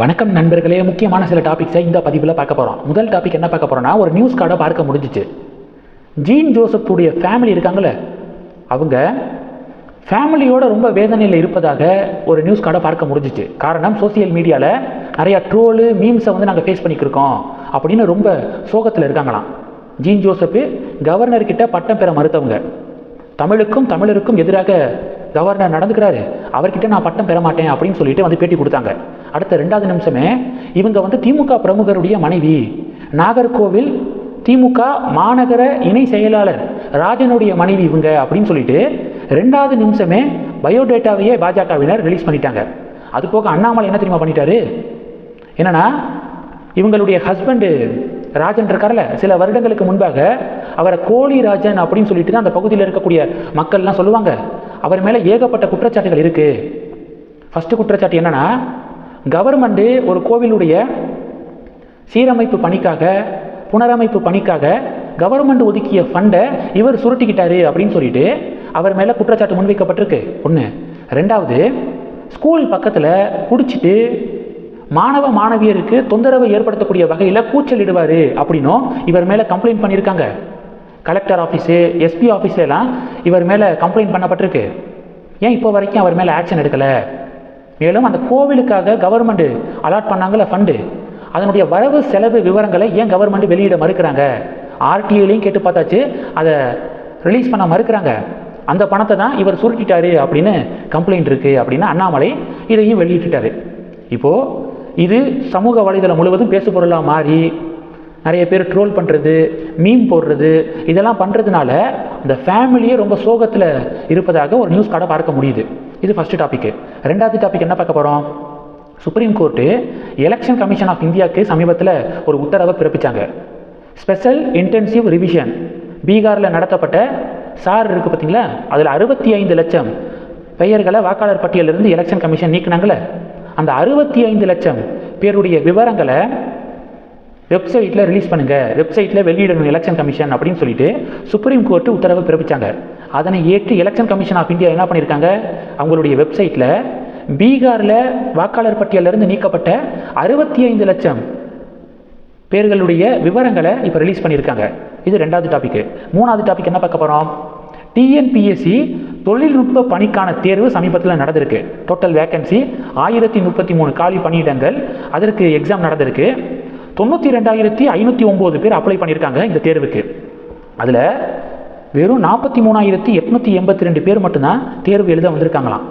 வணக்கம் நண்பர்களே. முக்கியமான சில டாபிக்ஸை இந்த பதிவில் பார்க்க போகிறோம் முதல் டாபிக் என்ன பார்க்க போகிறோம்னா ஒரு நியூஸ் கார்டை பார்க்க முடிஞ்சிச்சு. ஜீன் ஜோசப்புடைய ஃபேமிலி இருக்காங்களே அவங்க ஃபேமிலியோட ரொம்ப வேதனையில் இருப்பதாக ஒரு நியூஸ் கார்டை பார்க்க முடிஞ்சிச்சு. காரணம் சோசியல் மீடியாவில் நிறையா ட்ரோலு மீம்ஸை வந்து நாங்கள் ஃபேஸ் பண்ணிக்கிருக்கோம் அப்படின்னு ரொம்ப சோகத்தில் இருக்காங்களாம். ஜீன் ஜோசப்பு கவர்னர்கிட்ட பட்டம் பெற மறுத்தவங்க. தமிழுக்கும் தமிழருக்கும் எதிராக கவர்னர் நடந்துக்கிறாரு. அவர்கிட்ட நான் பட்டம் பெற மாட்டேன் அப்படின்னு சொல்லிட்டு வந்து பேட்டி கொடுத்தாங்க. அடுத்த ரெண்டாவது நிமிஷமே இவங்க வந்து திமுக பிரமுகருடைய மனைவி. நாகர்கோவில் திமுக மாநகர இணை செயலாளர் ராஜனுடைய மனைவி இவங்க அப்படின்னு சொல்லிட்டு ரெண்டாவது நிமிஷமே பயோடேட்டாவையே பாஜகவினர் ரிலீஸ் பண்ணிட்டாங்க. அது போக அண்ணாமலை என்ன தெரியுமா பண்ணிட்டாரு? என்னன்னா இவங்களுடைய ஹஸ்பண்டு ராஜன் இருக்கார்ல சில வருடங்களுக்கு முன்பாக அவரை கோழி ராஜன் அப்படின்னு சொல்லிட்டு தான் அந்த பகுதியில் இருக்கக்கூடிய மக்கள்லாம் சொல்லுவாங்க. அவர் மேலே ஏகப்பட்ட குற்றச்சாட்டுகள் இருக்குது ஃபஸ்ட்டு குற்றச்சாட்டு என்னன்னா கவர்மெண்ட்டு ஒரு கோவிலுடைய சீரமைப்பு பணிக்காக புனரமைப்பு பணிக்காக கவர்மெண்ட் ஒதுக்கிய ஃபண்டை இவர் சுருட்டிக்கிட்டாரு அப்படின்னு சொல்லிட்டு அவர் மேலே குற்றச்சாட்டு முன்வைக்கப்பட்டிருக்கு. ஒன்று ரெண்டாவது ஸ்கூல் பக்கத்தில் குடிச்சிட்டு மாணவ மாணவியருக்கு தொந்தரவு ஏற்படுத்தக்கூடிய வகையில் கூச்சலிடுவார் அப்படின்னும் இவர் மேலே கம்ப்ளைண்ட் பண்ணியிருக்காங்க. கலெக்டர் ஆஃபீஸு எஸ்பி ஆஃபீஸ்லாம் இவர் மேலே கம்ப்ளைண்ட் பண்ணப்பட்டிருக்கு. ஏன் இப்போ வரைக்கும் அவர் மேலே ஆக்ஷன் எடுக்கலை? மேலும் அந்த கோவிலுக்காக கவர்மெண்ட்டு அலாட் பண்ணாங்கல்ல ஃபண்டு அதனுடைய வரவு செலவு விவரங்களை ஏன் கவர்மெண்ட் வெளியிட மறுக்கிறாங்க? ஆர்டிஐலையும் கேட்டு பார்த்தாச்சு அதை ரிலீஸ் பண்ண மறுக்கிறாங்க. அந்த பணத்தை தான் இவர் சுருட்டிட்டாரு அப்படின்னு கம்ப்ளைண்ட் இருக்குது அப்படின்னு அண்ணாமலை இதையும் வெளியிட்டுட்டாரு. இப்போது இது சமூக வலைதளம் முழுவதும் பேசு பொருளாக மாறி நிறைய பேர் ட்ரோல் பண்ணுறது மீம் போடுறது இதெல்லாம் பண்ணுறதுனால அந்த ஃபேமிலியே ரொம்ப சோகத்தில் இருப்பதாக ஒரு நியூஸ் கார்டை பார்க்க முடியுது. இது ஃபஸ்ட்டு டாப்பிக்கு ரெண்டாவது டாபிக் என்ன பார்க்க போகிறோம் supreme court election commission of இந்தியாவுக்கு சமீபத்தில் ஒரு உத்தரவை பிறப்பித்தாங்க ஸ்பெஷல் இன்டென்சிவ் ரிவிஷன் பீகாரில் நடத்தப்பட்ட சார் இருக்குது பார்த்தீங்களா அதில் அறுபத்தி ஐந்து லட்சம் பெயர்களை வாக்காளர் பட்டியலிருந்து எலெக்ஷன் கமிஷன் நீக்கினாங்களே. அந்த அறுபத்தி ஐந்து லட்சம் பேருடைய விவரங்களை வெப்சைட்டில் ரிலீஸ் பண்ணுங்கள் வெப்சைட்டில் வெளியிடணும் எலெக்ஷன் கமிஷன் அப்படின்னு சொல்லிட்டு சுப்ரீம் கோர்ட்டு உத்தரவு பிறப்பிச்சாங்க. அதனை ஏற்று எலெக்ஷன் கமிஷன் ஆஃப் இந்தியா என்ன பண்ணியிருக்காங்க அவங்களுடைய வெப்சைட்டில் பீகாரில் வாக்காளர் பட்டியலிருந்து நீக்கப்பட்ட அறுபத்தி ஐந்து லட்சம் பேர்களுடைய விவரங்களை இப்போ ரிலீஸ் பண்ணியிருக்காங்க இது ரெண்டாவது டாபிக் மூணாவது டாபிக் என்ன பார்க்க போகிறோம் டிஎன்பிஎஸ்சி தொழில்நுட்ப பணிக்கான தேர்வு சமீபத்தில் நடந்திருக்கு. டோட்டல் வேக்கன்சி ஆயிரத்தி முப்பத்தி மூணு காலி பணியிடங்கள். அதற்கு எக்ஸாம் நடந்திருக்கு. தொண்ணூற்றி ரெண்டாயிரத்தி ஐநூற்றி ஒம்பது பேர் அப்ளை பண்ணியிருக்காங்க இந்த தேர்வுக்கு. அதில் வெறும் நாற்பத்தி மூணாயிரத்தி எட்நூற்றி எண்பத்தி ரெண்டு பேர் மட்டும்தான் தேர்வு எழுத வந்திருக்காங்களாம்.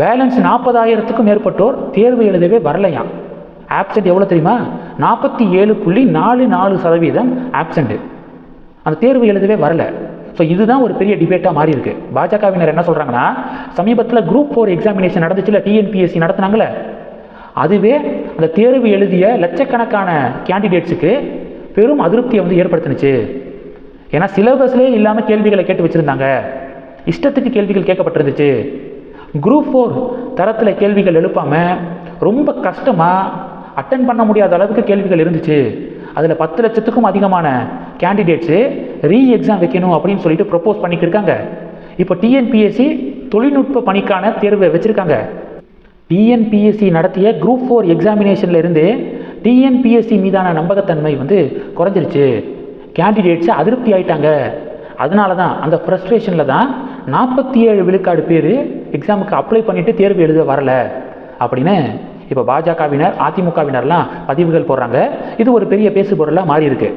பேலன்ஸ் நாற்பதாயிரத்துக்கும் மேற்பட்டோர் தேர்வு எழுதவே வரலையாம். ஆப்சென்ட் எவ்வளோ தெரியுமா? நாற்பத்தி ஏழு புள்ளி நாலு நாலு சதவீதம் ஆப்சண்ட்டு அந்த தேர்வு எழுதவே வரல. ஸோ இதுதான் ஒரு பெரிய டிபேட்டாக மாறி இருக்கு பாஜகவினர் என்ன சொல்கிறாங்கன்னா சமீபத்தில் குரூப் ஃபோர் எக்ஸாமினேஷன் நடந்துச்சுல டிஎன்பிஎஸ்சி நடத்துனாங்களே அதுவே அந்த தேர்வு எழுதிய லட்சக்கணக்கான கேண்டிடேட்ஸுக்கு பெரும் அதிருப்தியை வந்து ஏற்படுத்தினுச்சு. ஏன்னா சிலபஸ்லேயே இல்லாமல் கேள்விகளை கேட்டு வச்சுருந்தாங்க. இஷ்டத்துக்கு கேள்விகள் கேட்கப்பட்டிருந்துச்சு. குரூப் ஃபோர் தரத்தில் கேள்விகள் எழுப்பாமல் ரொம்ப கஷ்டமாக அட்டன் பண்ண முடியாத அளவுக்கு கேள்விகள் இருந்துச்சு. அதில் பத்து லட்சத்துக்கும் அதிகமான கேண்டிடேட்ஸு ரீ எக்ஸாம் வைக்கணும் அப்படின்னு சொல்லிட்டு ப்ரப்போஸ் பண்ணிக்கிருக்காங்க இப்போ டிஎன்பிஎஸ்சி தொழில்நுட்ப பணிக்கான தேர்வை வச்சுருக்காங்க. டிஎன்பிஎஸ்சி நடத்திய குரூப் ஃபோர் எக்ஸாமினேஷனில் இருந்து டிஎன்பிஎஸ்சி மீதான நம்பகத்தன்மை வந்து குறைஞ்சிருச்சு. கேண்டிடேட்ஸ் அதிருப்தி ஆயிட்டாங்க. அதனால தான் அந்த ஃப்ரஸ்ட்ரேஷனில் தான் நாற்பத்தி ஏழு விழுக்காடு பேர் எக்ஸாமுக்கு அப்ளை பண்ணிவிட்டு தேர்வு எழுத வரல. அப்படின்னு இப்போ பாஜகவினர் அதிமுகவினர்லாம் பதிவுகள் போடுறாங்க. இது ஒரு பெரிய பேசு பொருளாக மாறி இருக்குது